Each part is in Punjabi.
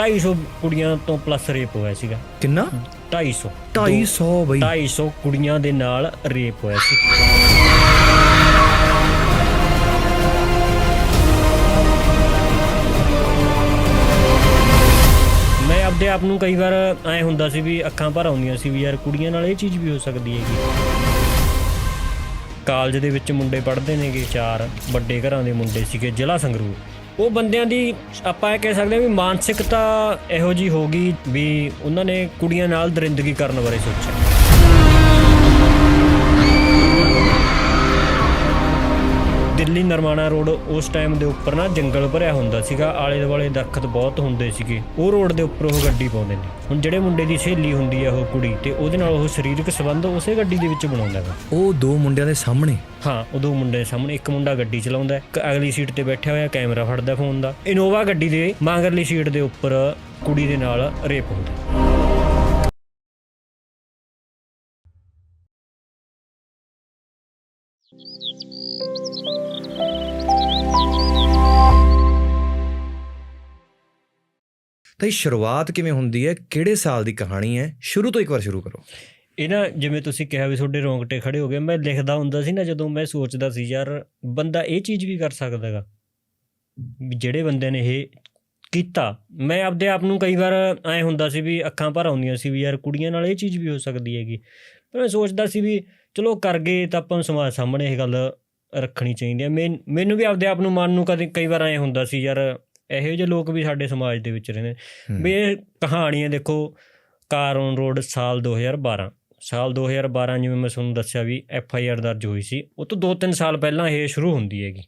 250 ਕੁੜੀਆਂ ਤੋਂ ਪਲੱਸ ਰੇਪ ਹੋਇਆ ਸੀਗਾ। ਕਿੰਨਾ? 250 250 ਬਈ। 250 ਕੁੜੀਆਂ ਦੇ ਨਾਲ ਰੇਪ ਹੋਇਆ ਸੀ। ਮੈਂ ਆਪਦੇ ਆਪ ਨੂੰ ਕਈ ਵਾਰ ਐ ਹੁੰਦਾ ਸੀ ਵੀ ਅੱਖਾਂ ਭਰ ਆਉਂਦੀਆਂ ਸੀ ਵੀ ਯਾਰ ਕੁੜੀਆਂ ਨਾਲ ਇਹ ਚੀਜ਼ ਵੀ ਹੋ ਸਕਦੀ ਹੈਗੀ। ਕਾਲਜ ਦੇ ਵਿੱਚ ਮੁੰਡੇ ਪੜ੍ਹਦੇ ਨੇਗੇ ਚਾਰ ਵੱਡੇ ਘਰਾਂ ਦੇ ਮੁੰਡੇ ਸੀਗੇ ਜ਼ਿਲ੍ਹਾ ਸੰਗਰੂਰ। ਉਹ ਬੰਦਿਆਂ ਦੀ ਆਪਾਂ ਇਹ ਕਹਿ ਸਕਦੇ ਹਾਂ ਵੀ ਮਾਨਸਿਕਤਾ ਇਹੋ ਜੀ ਹੋ ਗਈ ਵੀ ਉਹਨਾਂ ਨੇ ਕੁੜੀਆਂ ਨਾਲ ਦਰਿੰਦਗੀ ਕਰਨ ਬਾਰੇ ਸੋਚਿਆ। ਦਿੱਲੀ ਨਰਮਾਣਾ ਰੋਡ ਉਸ ਟਾਈਮ ਦੇ ਉੱਪਰ ਨਾ ਜੰਗਲ ਭਰਿਆ ਹੁੰਦਾ ਸੀਗਾ ਆਲੇ ਦੁਆਲੇ ਦਰਖਤ ਬਹੁਤ ਹੁੰਦੇ ਸੀਗੇ। ਉਹ ਰੋਡ ਦੇ ਉੱਪਰ ਉਹ ਗੱਡੀ ਪਾਉਂਦੇ ਨੇ। ਹੁਣ ਜਿਹੜੇ ਮੁੰਡੇ ਦੀ ਸਹੇਲੀ ਹੁੰਦੀ ਆ ਉਹ ਕੁੜੀ ਤੇ ਉਹਦੇ ਨਾਲ ਉਹ ਸਰੀਰਕ ਸੰਬੰਧ ਉਸੇ ਗੱਡੀ ਦੇ ਵਿੱਚ ਬਣਾਉਂਦਾ ਹੈਗਾ। ਉਹ ਦੋ ਮੁੰਡਿਆਂ ਦੇ ਸਾਹਮਣੇ? ਹਾਂ ਉਹ ਦੋ ਮੁੰਡੇ ਸਾਹਮਣੇ। ਇੱਕ ਮੁੰਡਾ ਗੱਡੀ ਚਲਾਉਂਦਾ ਹੈ, ਇੱਕ ਅਗਲੀ ਸੀਟ ਤੇ ਬੈਠਿਆ ਹੋਇਆ ਕੈਮਰਾ ਫੜਦਾ ਫੋਨ ਦਾ। ਇਨੋਵਾ ਗੱਡੀ ਦੇ ਮਗਰਲੀ ਸੀਟ ਦੇ ਉੱਪਰ ਕੁੜੀ ਦੇ ਨਾਲ ਰੇਪ ਹੁੰਦਾ ਤਾਂ ਇਹ ਸ਼ੁਰੂਆਤ ਕਿਵੇਂ ਹੁੰਦੀ ਹੈ? ਕਿਹੜੇ ਸਾਲ ਦੀ ਕਹਾਣੀ ਹੈ? ਸ਼ੁਰੂ ਤੋਂ ਇੱਕ ਵਾਰ ਸ਼ੁਰੂ ਕਰੋ। ਇਹ ਨਾ ਜਿਵੇਂ ਤੁਸੀਂ ਕਿਹਾ ਵੀ ਤੁਹਾਡੇ ਰੋਂਗਟੇ ਖੜੇ ਹੋ ਗਏ, ਮੈਂ ਲਿਖਦਾ ਹੁੰਦਾ ਸੀ ਨਾ ਜਦੋਂ ਮੈਂ ਸੋਚਦਾ ਸੀ, ਯਾਰ ਬੰਦਾ ਇਹ ਚੀਜ਼ ਵੀ ਕਰ ਸਕਦਾ ਹੈਗਾ, ਵੀ ਜਿਹੜੇ ਬੰਦੇ ਨੇ ਇਹ ਕੀਤਾ। ਮੈਂ ਆਪਦੇ ਆਪ ਨੂੰ ਕਈ ਵਾਰ ਐ ਹੁੰਦਾ ਸੀ ਵੀ ਅੱਖਾਂ ਭਰ ਆਉਂਦੀਆਂ ਸੀ ਵੀ ਯਾਰ ਕੁੜੀਆਂ ਨਾਲ ਇਹ ਚੀਜ਼ ਵੀ ਹੋ ਸਕਦੀ ਹੈਗੀ। ਪਰ ਮੈਂ ਸੋਚਦਾ ਸੀ ਵੀ ਚਲੋ ਕਰ ਗਏ ਤਾਂ ਆਪਾਂ ਨੂੰ ਸਮਾਜ ਸਾਹਮਣੇ ਇਹ ਗੱਲ ਰੱਖਣੀ ਚਾਹੀਦੀ ਹੈ। ਮੈਨ- ਮੈਨੂੰ ਵੀ ਆਪਦੇ ਆਪ ਨੂੰ ਮਨ ਨੂੰ ਕਦੇ ਕਈ ਵਾਰ ਐ ਹੁੰਦਾ ਸੀ, ਯਾਰ ਇਹੋ ਜਿਹੇ ਲੋਕ ਵੀ ਸਾਡੇ ਸਮਾਜ ਦੇ ਵਿੱਚ ਰਹਿੰਦੇ। ਵੀ ਇਹ ਕਹਾਣੀਆਂ ਦੇਖੋ ਕਾਰ ਔਨ ਰੋਡ ਸਾਲ 2012 ਸਾਲ 2012 ਜਿਵੇਂ ਮੈਂ ਤੁਹਾਨੂੰ ਦੱਸਿਆ ਵੀ ਐਫ ਆਈ ਆਰ ਦਰਜ ਹੋਈ ਸੀ ਉਹ ਤੋਂ 2-3 ਸਾਲ ਪਹਿਲਾਂ ਇਹ ਸ਼ੁਰੂ ਹੁੰਦੀ ਹੈਗੀ।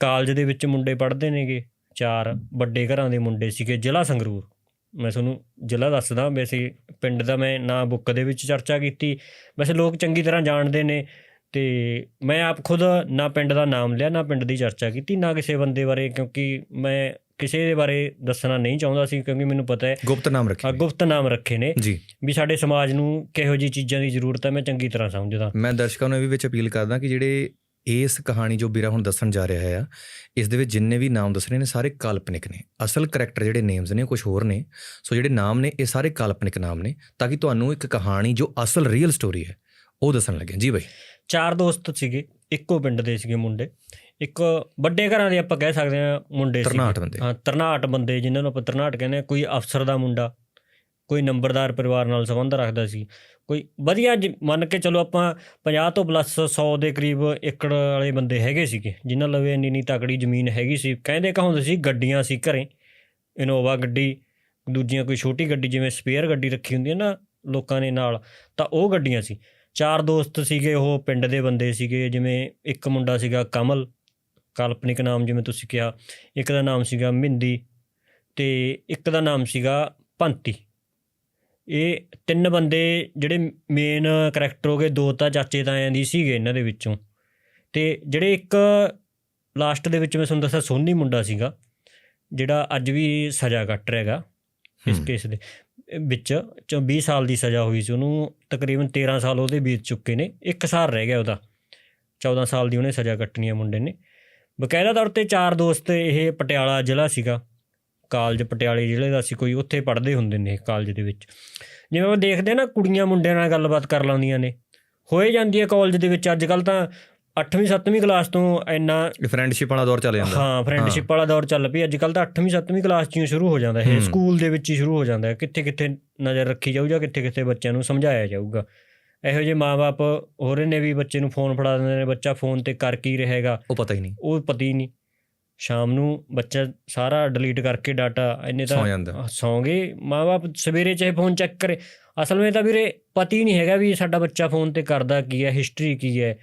ਕਾਲਜ ਦੇ ਵਿੱਚ ਮੁੰਡੇ ਪੜ੍ਹਦੇ ਨੇਗੇ ਚਾਰ ਵੱਡੇ ਘਰਾਂ ਦੇ ਮੁੰਡੇ ਸੀਗੇ ਜ਼ਿਲ੍ਹਾ ਸੰਗਰੂਰ। ਮੈਂ ਤੁਹਾਨੂੰ ਜ਼ਿਲ੍ਹਾ ਦੱਸਦਾ ਵੈਸੇ ਪਿੰਡ ਦਾ ਮੈਂ ਨਾ ਬੁੱਕ ਦੇ ਵਿੱਚ ਚਰਚਾ ਕੀਤੀ। ਵੈਸੇ ਲੋਕ ਚੰਗੀ ਤਰ੍ਹਾਂ ਜਾਣਦੇ ਨੇ ਤੇ ਮੈਂ ਆਪ ਖੁਦ ਨਾ ਪਿੰਡ ਦਾ ਨਾਮ ਲਿਆ ਨਾ ਪਿੰਡ ਦੀ ਚਰਚਾ ਕੀਤੀ ਨਾ ਕਿਸੇ ਬੰਦੇ ਬਾਰੇ ਕਿਉਂਕਿ ਮੈਂ ਕਿਸੇ ਦੇ ਬਾਰੇ ਦੱਸਣਾ ਨਹੀਂ ਚਾਹੁੰਦਾ ਸੀ ਕਿਉਂਕਿ ਮੈਨੂੰ ਪਤਾ ਹੈ ਗੁਪਤ ਨਾਮ ਆ ਰੱਖੀ ਗੁਪਤ ਨਾਮ ਰੱਖੇ ਨੇ ਜੀ। ਵੀ ਸਾਡੇ ਸਮਾਜ ਨੂੰ ਕਿਹੋ ਜੀ ਚੀਜ਼ਾਂ ਦੀ ਜ਼ਰੂਰਤ ਹੈ ਮੈਂ ਚੰਗੀ ਤਰ੍ਹਾਂ ਸਮਝਦਾ। ਮੈਂ ਦਰਸ਼ਕਾਂ ਨੂੰ ਇਹ ਵੀ ਵਿੱਚ ਅਪੀਲ ਕਰਦਾ ਕਿ ਜਿਹੜੇ ਇਸ ਕਹਾਣੀ ਜੋ ਵੀਰਾ ਹੁਣ ਦੱਸਣ ਜਾ ਰਿਹਾ ਆ ਇਸ ਦੇ ਵਿੱਚ ਜਿੰਨੇ ਵੀ ਨਾਮ ਦੱਸ ਰਹੇ ਨੇ ਸਾਰੇ ਕਾਲਪਨਿਕ ਨੇ। ਅਸਲ ਕੈਰੈਕਟਰ ਜਿਹੜੇ ਨੇਮਸ ਨੇ ਕੁਝ ਹੋਰ ਨੇ। ਸੋ ਜਿਹੜੇ ਨਾਮ ਨੇ ਇਹ ਸਾਰੇ ਕਾਲਪਨਿਕ ਨਾਮ ਨੇ ਤਾਂ ਕਿ ਤੁਹਾਨੂੰ ਇੱਕ ਕਹਾਣੀ ਜੋ ਅਸਲ ਰੀਅਲ ਸਟੋਰੀ ਹੈ ਉਹ ਦੱਸਣ ਲੱਗੇ ਜੀ ਬਾਈ। ਚਾਰ ਦੋਸਤ ਸੀਗੇ ਇੱਕੋ ਪਿੰਡ ਦੇ ਸੀਗੇ ਮੁੰਡੇ। ਇੱਕ ਵੱਡੇ ਘਰਾਂ ਦੇ ਆਪਾਂ ਕਹਿ ਸਕਦੇ ਹਾਂ ਮੁੰਡੇ ਸੀਗੇ। ਤਰਨਾਟ ਬੰਦੇ। ਹਾਂ ਤਰਨਾਟ ਬੰਦੇ ਜਿਨ੍ਹਾਂ ਨੂੰ ਆਪਾਂ ਤਰਨਾਟ ਕਹਿੰਦੇ ਹਾਂ। ਕੋਈ ਅਫਸਰ ਦਾ ਮੁੰਡਾ ਕੋਈ ਨੰਬਰਦਾਰ ਪਰਿਵਾਰ ਨਾਲ ਸੰਬੰਧ ਰੱਖਦਾ ਸੀ। ਕੋਈ ਵਧੀਆ ਜ- ਮੰਨ ਕੇ ਚਲੋ ਆਪਾਂ 50 ਤੋਂ ਪਲੱਸ 100 ਦੇ ਕਰੀਬ ਏਕੜ ਵਾਲੇ ਬੰਦੇ ਹੈਗੇ ਸੀਗੇ ਜਿਨ੍ਹਾਂ ਲਵੇ ਇੰਨੀ ਇੰਨੀ ਤਕੜੀ ਜ਼ਮੀਨ ਹੈਗੀ ਸੀ। ਕਹਿੰਦੇ ਕਹਾਉਂਦੇ ਸੀ? ਗੱਡੀਆਂ ਸੀ ਘਰੇ। ਇਨੋਵਾ ਗੱਡੀ ਦੂਜੀਆਂ ਕੋਈ ਛੋਟੀ ਗੱਡੀ ਜਿਵੇਂ ਸਪੇਅਰ ਗੱਡੀ ਰੱਖੀ ਹੁੰਦੀ ਹੈ ਨਾ ਲੋਕਾਂ ਨੇ ਨਾਲ ਤਾਂ ਉਹ ਗੱਡੀਆਂ ਸੀ। ਚਾਰ ਦੋਸਤ ਸੀਗੇ ਉਹ ਪਿੰਡ ਦੇ ਬੰਦੇ ਸੀਗੇ ਜਿਵੇਂ ਇੱਕ ਮੁੰਡਾ ਸੀਗਾ ਕਮਲ ਕਾਲਪਨਿਕ ਨਾਮ ਜਿਵੇਂ ਤੁਸੀਂ ਕਿਹਾ ਇੱਕ ਦਾ ਨਾਮ ਸੀਗਾ ਮਿੰਦੀ ਤੇ ਇੱਕ ਦਾ ਨਾਮ ਸੀਗਾ ਪੰਤੀ ਇਹ ਤਿੰਨ ਬੰਦੇ ਜਿਹੜੇ ਮੇਨ ਕਰੈਕਟਰ ਹੋਗੇ ਦੋ ਤਾਂ ਚਾਚੇ ਤਾਇਆਂ ਦੀ ਸੀਗੇ ਇਹਨਾਂ ਦੇ ਵਿੱਚੋਂ। ਤੇ ਜਿਹੜੇ ਇੱਕ ਲਾਸਟ ਦੇ ਵਿੱਚ ਮੈਂ ਤੁਹਾਨੂੰ ਦੱਸਿਆ ਸੋਨੀ ਮੁੰਡਾ ਸੀਗਾ ਜਿਹੜਾ ਅੱਜ ਵੀ ਸਜ਼ਾ ਕੱਟ ਰਿਹਾ ਹੈਗਾ ਇਸ। ਕੇਸ ਦੇ। ਵਿੱਚ ਚ 20 ਸਾਲ ਦੀ ਸਜ਼ਾ ਹੋਈ ਸੀ। ਉਹਨੂੰ ਤਕਰੀਬਨ 13 ਸਾਲ ਉਹਦੇ ਬੀਤ ਚੁੱਕੇ ਨੇ। ਇੱਕ ਸਾਲ ਰਹਿ ਗਿਆ ਉਹਦਾ। 14 ਸਾਲ ਦੀ ਉਹਨੇ ਸਜ਼ਾ ਕੱਟਣੀ ਹੈ ਮੁੰਡੇ ਨੇ। ਬਕਾਇਦਾ ਤੌਰ ਤੇ ਚਾਰ ਦੋਸਤ ਇਹ ਪਟਿਆਲਾ ਜ਼ਿਲ੍ਹਾ ਸੀਗਾ। ਕਾਲਜ ਪਟਿਆਲੇ ਜ਼ਿਲ੍ਹੇ ਦਾ ਸੀ। ਕੋਈ ਉੱਥੇ ਪੜ੍ਹਦੇ ਹੁੰਦੇ ਨੇ ਇਹ ਕਾਲਜ ਦੇ ਵਿੱਚ। ਜਿਵੇਂ ਉਹ ਦੇਖਦੇ ਹਾਂ ਨਾ, ਕੁੜੀਆਂ ਮੁੰਡਿਆਂ ਨਾਲ ਗੱਲਬਾਤ ਕਰ ਲਾਉਂਦੀਆਂ ਨੇ। ਹੋਏ ਜਾਂਦੀ ਹੈ ਕਾਲਜ ਦੇ ਵਿੱਚ। ਅੱਜ ਕੱਲ ਤਾਂ 8ਵੀਂ 7ਵੀਂ ਕਲਾਸ ਤੋਂ ਇੰਨਾ ਫਰੈਂਡਸ਼ਿਪ ਵਾਲਾ ਦੌਰ ਚੱਲ ਜਾਂਦਾ। ਹਾਂ ਫਰੈਂਡਸ਼ਿਪ ਵਾਲਾ ਦੌਰ ਚੱਲ ਪਈ ਅੱਜ ਕੱਲ ਤਾਂ 8ਵੀਂ 7ਵੀਂ ਕਲਾਸ 'ਚ ਸ਼ੁਰੂ ਹੋ ਜਾਂਦਾ ਇਹ। ਹੂੰ। ਸਕੂਲ ਦੇ ਵਿੱਚ ਹੀ ਸ਼ੁਰੂ ਹੋ ਜਾਂਦਾ ਕਿੱਥੇ ਕਿੱਥੇ ਨਜ਼ਰ ਰੱਖੀ ਜਾਊ ਜਾਂ ਕਿੱਥੇ ਕਿੱਥੇ ਬੱਚਿਆਂ ਨੂੰ ਸਮਝਾਇਆ ਜਾਊਗਾ। ਇਹੋ ਜਿਹੇ ਮਾਪੇ ਹੋ ਰਹੇ ਨੇ ਵੀ ਬੱਚੇ ਨੂੰ ਫੋਨ ਫੜਾ ਦਿੰਦੇ ਨੇ ਬੱਚਾ ਫੋਨ ਤੇ ਕਰ ਕੀ ਰਹੇਗਾ ਉਹ ਪਤਾ ਹੀ ਨਹੀਂ। ਉਹ ਪਤਾ ਹੀ ਨਹੀਂ। ਸ਼ਾਮ ਨੂੰ ਬੱਚਾ ਸਾਰਾ ਡਿਲੀਟ ਕਰਕੇ ਡਾਟਾ ਇੰਨੇ ਤਾਂ ਸੌ ਜਾਂਦਾ। ਹਾਂ, ਸੌਂ ਗਏ ਮਾਪੇ ਸਵੇਰੇ ਚਾਹੇ ਫੋਨ ਚੈੱਕ ਕਰੇ। ਅਸਲ ਵਿੱਚ ਤਾਂ ਵੀਰੇ ਪਤਾ ਹੀ ਨਹੀਂ ਹੈਗਾ ਵੀ ਸਾਡਾ ਬੱਚਾ ਫੋਨ ਤੇ ਕਰਦਾ ਕੀ ਹੈ ਹਿਸਟਰੀ ਕੀ ਹੈ।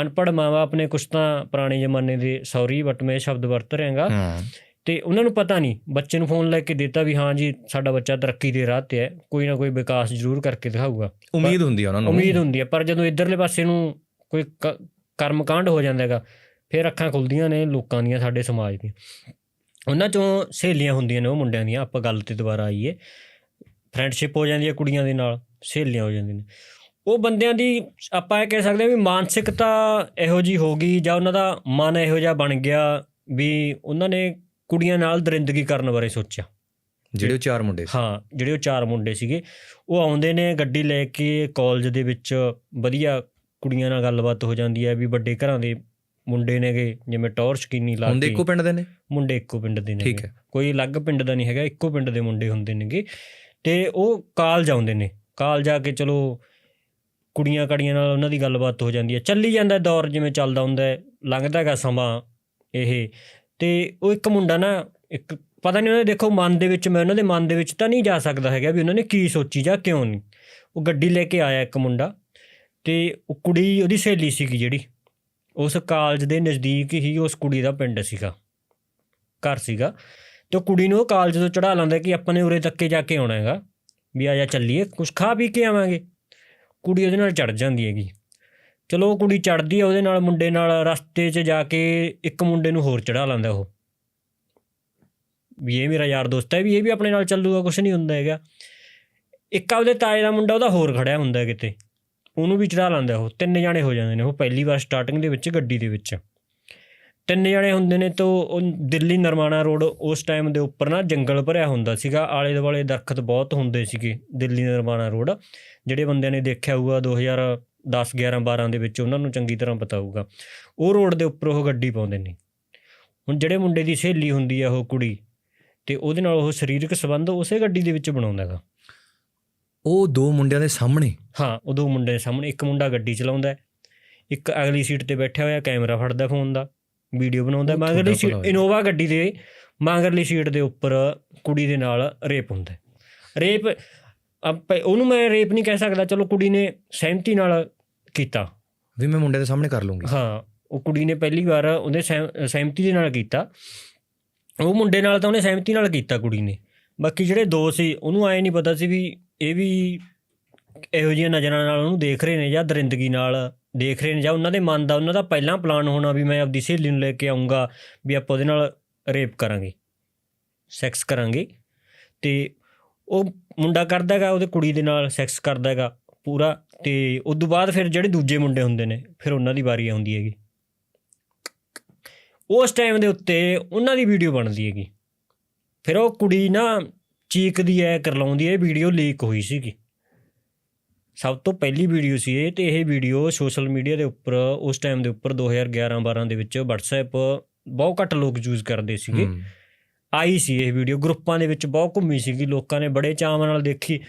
ਅਨਪੜ੍ਹ ਮਾਪੇ ਨੇ ਕੁਛ ਤਾਂ ਪੁਰਾਣੇ ਜ਼ਮਾਨੇ ਦੇ ਸੌਰੀ ਬਟ ਮੈਂ ਸ਼ਬਦ ਵਰਤ ਰਿਹਾਗਾ। ਹਾਂ। ਤੇ ਉਹਨਾਂ ਨੂੰ ਪਤਾ ਨਹੀਂ ਬੱਚੇ ਨੂੰ ਫੋਨ ਲੈ ਕੇ ਦਿੱਤਾ ਵੀ ਹਾਂ ਜੀ ਸਾਡਾ ਬੱਚਾ ਤਰੱਕੀ ਦੇ ਰਾਹ ਤੇ ਹੈ ਕੋਈ ਨਾ ਕੋਈ ਵਿਕਾਸ ਜ਼ਰੂਰ ਕਰਕੇ ਦਿਖਾਊਗਾ। ਉਮੀਦ ਹੁੰਦੀ ਆ ਉਹਨਾਂ ਨੂੰ। ਉਮੀਦ ਹੁੰਦੀ ਹੈ ਪਰ ਜਦੋਂ ਇਧਰਲੇ ਪਾਸੇ ਨੂੰ ਕੋਈ ਕ- ਕਰਮਕਾਂਡ ਹੋ ਜਾਂਦਾ ਹੈਗਾ ਫਿਰ ਅੱਖਾਂ ਖੁੱਲਦੀਆਂ ਨੇ ਲੋਕਾਂ ਦੀਆਂ ਸਾਡੇ ਸਮਾਜ ਦੀਆਂ। ਉਹਨਾਂ ਚੋਂ ਸਹੇਲੀਆਂ ਹੁੰਦੀਆਂ ਨੇ ਉਹ ਮੁੰਡਿਆਂ ਦੀਆਂ ਆਪਾਂ ਗੱਲ ਤੇ ਦੁਬਾਰਾ ਆਈਏ। ਫਰੈਂਡਸ਼ਿਪ ਹੋ ਜਾਂਦੀ ਹੈ ਕੁੜੀਆਂ ਦੇ ਨਾਲ ਸਹੇਲੀਆਂ ਹੋ ਜਾਂਦੀਆਂ ਨੇ। ਉਹ ਬੰਦਿਆਂ ਦੀ ਆਪਾਂ ਇਹ ਕਹਿ ਸਕਦੇ ਹਾਂ ਵੀ ਮਾਨਸਿਕਤਾ ਇਹੋ ਜੀ ਹੋ ਗਈ ਜਾਂ ਉਹਨਾਂ ਦਾ ਮਨ ਇਹੋ ਜਿਹਾ ਬਣ ਗਿਆ ਵੀ ਉਹਨਾਂ ਨੇ ਕੁੜੀਆਂ ਨਾਲ ਦਰਿੰਦਗੀ ਕਰਨ ਬਾਰੇ ਸੋਚਿਆ। ਜਿਹੜੇ ਉਹ ਚਾਰ ਮੁੰਡੇ ਸੀ। ਹਾਂ ਜਿਹੜੇ ਉਹ ਚਾਰ ਮੁੰਡੇ ਸੀਗੇ ਉਹ ਆਉਂਦੇ ਨੇ ਗੱਡੀ ਲੈ ਕੇ ਕਾਲਜ ਦੇ ਵਿੱਚ ਵਧੀਆ ਕੁੜੀਆਂ ਨਾਲ ਗੱਲਬਾਤ ਹੋ ਜਾਂਦੀ ਹੈ ਵੀ ਵੱਡੇ ਘਰਾਂ ਦੇ ਮੁੰਡੇ ਨੇਗੇ ਜਿਵੇਂ ਟੌਰ ਸ਼ਕੀਨੀ ਲਾ ਕੇ। ਇੱਕੋ ਪਿੰਡ ਦੇ ਨੇ? ਮੁੰਡੇ ਇੱਕੋ ਪਿੰਡ ਦੇ ਨੇ ਠੀਕ ਹੈ। ਕੋਈ ਅਲੱਗ ਪਿੰਡ ਦਾ ਨਹੀਂ ਹੈਗਾ ਇੱਕੋ ਪਿੰਡ ਦੇ ਮੁੰਡੇ ਹੁੰਦੇ ਨੇਗੇ। ਤੇ ਉਹ ਕਾਲਜ ਆਉਂਦੇ ਨੇ। ਕਾਲਜ ਜਾ ਕੇ ਚਲੋ ਕੁੜੀਆਂ ਕੜੀਆਂ ਨਾਲ ਉਹਨਾਂ ਦੀ ਗੱਲਬਾਤ ਹੋ ਜਾਂਦੀ ਹੈ। ਚੱਲੀ ਜਾਂਦਾ ਦੌਰ ਜਿਵੇਂ ਚੱਲਦਾ ਹੁੰਦਾ ਹੈ, ਲੰਘਦਾ ਹੈਗਾ ਸਮਾਂ ਇਹ। ਤੇ ਉਹ ਇੱਕ ਮੁੰਡਾ ਨਾ, ਇੱਕ ਪਤਾ ਨਹੀਂ ਉਹਨੇ ਦੇਖੋ ਮਨ ਦੇ ਵਿੱਚ, ਮੈਂ ਉਹਨਾਂ ਦੇ ਮਨ ਦੇ ਵਿੱਚ ਤਾਂ ਨਹੀਂ ਜਾ ਸਕਦਾ ਹੈਗਾ ਵੀ ਉਹਨਾਂ ਨੇ ਕੀ ਸੋਚੀ ਜਾਂ ਕਿਉਂ ਨਹੀਂ। ਉਹ ਗੱਡੀ ਲੈ ਕੇ ਆਇਆ ਇੱਕ ਮੁੰਡਾ ਤੇ ਉਹ ਕੁੜੀ ਉਹਦੀ ਸਹੇਲੀ ਸੀਗੀ ਜਿਹੜੀ। ਉਸ ਕਾਲਜ ਦੇ ਨਜ਼ਦੀਕ ਹੀ ਉਸ ਕੁੜੀ ਦਾ ਪਿੰਡ ਸੀਗਾ, ਘਰ ਸੀਗਾ। ਤੇ ਉਹ ਕੁੜੀ ਨੂੰ ਉਹ ਕਾਲਜ ਤੋਂ ਚੜਾ ਲੈਂਦਾ ਕਿ ਆਪਾਂ ਨੇ ਉਰੇ ਤੱਕੇ ਜਾ ਕੇ ਆਉਣਾ ਹੈਗਾ, ਵੀ ਆ ਜਾ ਚੱਲੀਏ ਕੁਝ ਖਾ ਪੀ ਕੇ ਆਵਾਂਗੇ। ਕੁੜੀ ਉਹਦੇ ਨਾਲ ਚੜ ਜਾਂਦੀ ਹੈਗੀ। ਚਲੋ ਉਹ ਕੁੜੀ ਚੜਦੀ ਹੈ ਉਹਦੇ ਨਾਲ ਮੁੰਡੇ ਨਾਲ ਰਸਤੇ 'ਚ ਜਾ ਕੇ ਇੱਕ ਮੁੰਡੇ ਨੂੰ ਹੋਰ ਚੜਾ ਲੈਂਦਾ ਉਹ। ਵੀ ਇਹ ਮੇਰਾ ਯਾਰ ਦੋਸਤ ਹੈ, ਵੀ ਇਹ ਵੀ ਆਪਣੇ ਨਾਲ ਚੱਲੂਗਾ ਕੁਝ ਨਹੀਂ ਹੁੰਦਾ ਹੈਗਾ। ਇੱਕ ਆਪਦੇ ਤਾਏ ਦਾ ਮੁੰਡਾ, ਉਹਦਾ ਹੋਰ ਖੜਿਆ ਹੁੰਦਾ ਕਿਤੇ। ਉਹਨੂੰ ਵੀ ਚੜਾ ਲੈਂਦਾ ਉਹ, ਤਿੰਨ ਜਾਣੇ ਹੋ ਜਾਂਦੇ ਨੇ ਉਹ, ਪਹਿਲੀ ਵਾਰ ਸਟਾਰਟਿੰਗ ਦੇ ਵਿੱਚ, ਗੱਡੀ ਦੇ ਵਿੱਚ। ਤਿੰਨ ਜਣੇ ਹੁੰਦੇ ਨੇ ਤਾਂ ਉਹ ਦਿੱਲੀ ਨਰਮਾਣਾ ਰੋਡ ਉਸ ਟਾਈਮ ਦੇ ਉੱਪਰ ਨਾ ਜੰਗਲ ਭਰਿਆ ਹੁੰਦਾ ਸੀਗਾ। ਆਲੇ ਦੁਆਲੇ ਦਰਖਤ ਬਹੁਤ ਹੁੰਦੇ ਸੀਗੇ ਦਿੱਲੀ ਨਰਮਾਣਾ ਰੋਡ। ਜਿਹੜੇ ਬੰਦਿਆਂ ਨੇ ਦੇਖਿਆ ਹੋਊਗਾ 2010 11 12 ਦੇ ਵਿੱਚ ਉਹਨਾਂ ਨੂੰ ਚੰਗੀ ਤਰ੍ਹਾਂ ਪਤਾ ਹੋਊਗਾ। ਉਹ ਰੋਡ ਦੇ ਉੱਪਰ ਉਹ ਗੱਡੀ ਪਾਉਂਦੇ ਨੇ। ਹੁਣ ਜਿਹੜੇ ਮੁੰਡੇ ਦੀ ਸਹੇਲੀ ਹੁੰਦੀ ਆ ਉਹ ਕੁੜੀ ਤੇ ਉਹਦੇ ਨਾਲ ਉਹ ਸਰੀਰਕ ਸੰਬੰਧ ਉਸੇ ਗੱਡੀ ਦੇ ਵਿੱਚ ਬਣਾਉਂਦਾ ਹੈਗਾ। ਉਹ ਦੋ ਮੁੰਡਿਆਂ ਦੇ ਸਾਹਮਣੇ? ਹਾਂ ਉਹ ਦੋ ਮੁੰਡੇ ਦੇ ਸਾਹਮਣੇ। ਇੱਕ ਮੁੰਡਾ ਗੱਡੀ ਚਲਾਉਂਦਾ ਇੱਕ ਅਗਲੀ ਸੀਟ ਤੇ ਬੈਠਿਆ ਹੋਇਆ ਕੈਮਰਾ ਫੜਦਾ ਫੋਨ ਦਾ। ਵੀਡੀਓ ਬਣਾਉਂਦਾ ਮਗਰਲੀ। ਇਨੋਵਾ ਗੱਡੀ ਦੇ ਮਗਰਲੀ ਸੀਟ ਦੇ ਉੱਪਰ ਕੁੜੀ ਦੇ ਨਾਲ ਰੇਪ ਹੁੰਦਾ। ਰੇਪ ਆਪਾਂ ਉਹਨੂੰ ਮੈਂ ਰੇਪ ਨਹੀਂ ਕਹਿ ਸਕਦਾ ਚਲੋ ਕੁੜੀ ਨੇ ਸਹਿਮਤੀ ਨਾਲ ਕੀਤਾ ਵੀ ਮੈਂ ਮੁੰਡੇ ਦੇ ਸਾਹਮਣੇ ਕਰ ਲੂੰਗੀ ਹਾਂ ਉਹ ਕੁੜੀ ਨੇ ਪਹਿਲੀ ਵਾਰ ਉਹਦੇ ਸਹਿ- ਸਹਿਮਤੀ ਦੇ ਨਾਲ ਕੀਤਾ ਉਹ ਮੁੰਡੇ ਨਾਲ ਤਾਂ ਉਹਨੇ ਸਹਿਮਤੀ ਨਾਲ ਕੀਤਾ ਕੁੜੀ ਨੇ ਬਾਕੀ ਜਿਹੜੇ ਦੋ ਸੀ ਉਹਨੂੰ ਆਏ ਨਹੀਂ ਪਤਾ ਸੀ ਵੀ ਇਹ ਵੀ ਇਹੋ ਜਿਹੀਆਂ ਨਜ਼ਰਾਂ ਨਾਲ ਉਹਨੂੰ ਦੇਖ ਰਹੇ ਨੇ ਜਾਂ ਦਰਿੰਦਗੀ ਨਾਲ ਦੇਖ ਰਹੇ ਨੇ ਜਾਂ ਉਹਨਾਂ ਦੇ ਮਨ ਦਾ, ਉਹਨਾਂ ਦਾ ਪਹਿਲਾਂ ਪਲਾਨ ਹੋਣਾ ਵੀ ਮੈਂ ਆਪਦੀ ਸਹੇਲੀ ਨੂੰ ਲੈ ਕੇ ਆਉਂਗਾ ਵੀ ਆਪਾਂ ਉਹਦੇ ਨਾਲ ਰੇਪ ਕਰਾਂਗੇ ਸੈਕਸ ਕਰਾਂਗੇ। ਤੇ ਉਹ ਮੁੰਡਾ ਕਰਦਾ ਹੈਗਾ, ਉਹਦੇ ਕੁੜੀ ਦੇ ਨਾਲ ਸੈਕਸ ਕਰਦਾ ਹੈਗਾ ਪੂਰਾ ਤੇ ਉਸ ਤੋਂ ਬਾਅਦ ਫਿਰ ਜਿਹੜੇ ਦੂਜੇ ਮੁੰਡੇ ਹੁੰਦੇ ਨੇ, ਫਿਰ ਉਹਨਾਂ ਦੀ ਵਾਰੀ ਆਉਂਦੀ ਹੈਗੀ। ਉਸ ਟਾਈਮ ਦੇ ਉੱਤੇ ਉਹਨਾਂ ਦੀ ਵੀਡੀਓ ਬਣਦੀ ਹੈਗੀ। ਫਿਰ ਉਹ ਕੁੜੀ ਨਾ ਚੀਕਦੀ ਹੈ, ਕਰਲਾਉਂਦੀ ਹੈ, ਇਹ ਵੀਡੀਓ ਲੀਕ ਹੋਈ ਸੀਗੀ। ਸਭ ਤੋਂ ਪਹਿਲੀ ਵੀਡੀਓ ਸੀ ਇਹ ਤੇ ਇਹ ਵੀਡੀਓ ਸੋਸ਼ਲ ਮੀਡੀਆ ਦੇ ਉੱਪਰ ਉਸ ਟਾਈਮ ਦੇ ਉੱਪਰ 2011 12 ਦੇ ਵਿੱਚ WhatsApp ਬਹੁਤ ਘੱਟ ਲੋਕ ਯੂਜ਼ ਕਰਦੇ ਸੀਗੇ। ਆਈ ਸੀ ਇਹ ਵੀਡੀਓ ਗਰੁੱਪਾਂ ਦੇ ਵਿੱਚ ਬਹੁਤ ਘੁੰਮੀ ਸੀਗੀ ਲੋਕਾਂ ਨੇ ਬੜੇ ਚਾਅ ਨਾਲ ਦੇਖੀ।